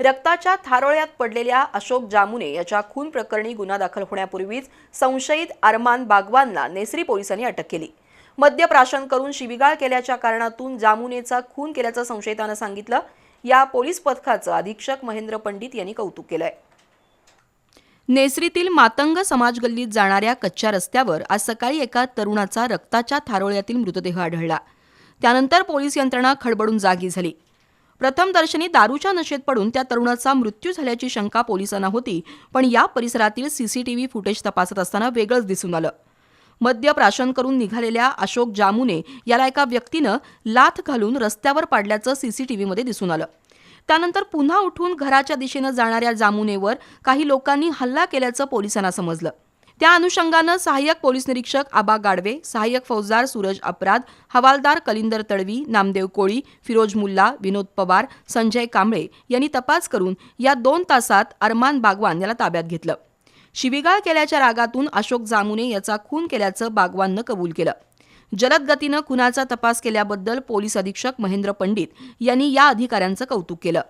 रक्ताच्या थारोळ्यात पडलेल्या अशोक जामुने याच्या खून प्रकरणी गुन्हा दाखल होण्यापूर्वीच संशयित अरमान बागवानला नेसरी पोलिसांनी अटक केली. मद्य प्राशन करून शिबिगाळ केल्याच्या कारणातून जामुनेचा खून केल्याचं संशयितानं सांगितलं. या पोलीस पथकाचं अधीक्षक महेंद्र पंडित यांनी कौतुक केलंय. नेसरीतील मातंग समाज गल्लीत जाणाऱ्या कच्च्या रस्त्यावर आज सकाळी एका तरुणाचा रक्ताच्या थारोळ्यातील मृतदेह आढळला. त्यानंतर पोलीस यंत्रणा खडबडून जागी झाली. प्रथमदर्शनी दारूच्या नशेत पडून त्या तरुणाचा मृत्यू झाल्याची शंका पोलिसांना होती पण या परिसरातील सीसीटीव्ही फुटेज तपासत असताना वेगळंच दिसून आलं. मद्य प्राशन करून निघालेल्या अशोक जामुने याला एका व्यक्तीनं लाथ घालून रस्त्यावर पाडल्याचं सीसीटीव्हीमध्ये दिसून आलं. त्यानंतर पुन्हा उठून घराच्या दिशेनं जाणाऱ्या जामुनेवर काही लोकांनी हल्ला केल्याचं पोलिसांना समजलं. त्या अनुषंगानं सहाय्यक पोलीस निरीक्षक आबा गाडवे सहाय्यक फौजदार सूरज अपराध हवालदार कलिंदर तडवी नामदेव कोळी फिरोज मुल्ला विनोद पवार संजय कांबळे यांनी तपास करून या दोन तासात अरमान बागवान याला ताब्यात घेतलं. शिबिगाळ केल्याच्या रागातून अशोक जामुने याचा खून केल्याचं बागवाननं कबूल केलं. जलद गतीनं खुनाचा तपास केल्याबद्दल पोलीस अधीक्षक महेंद्र पंडित यांनी या अधिकाऱ्यांचं कौतुक केलं.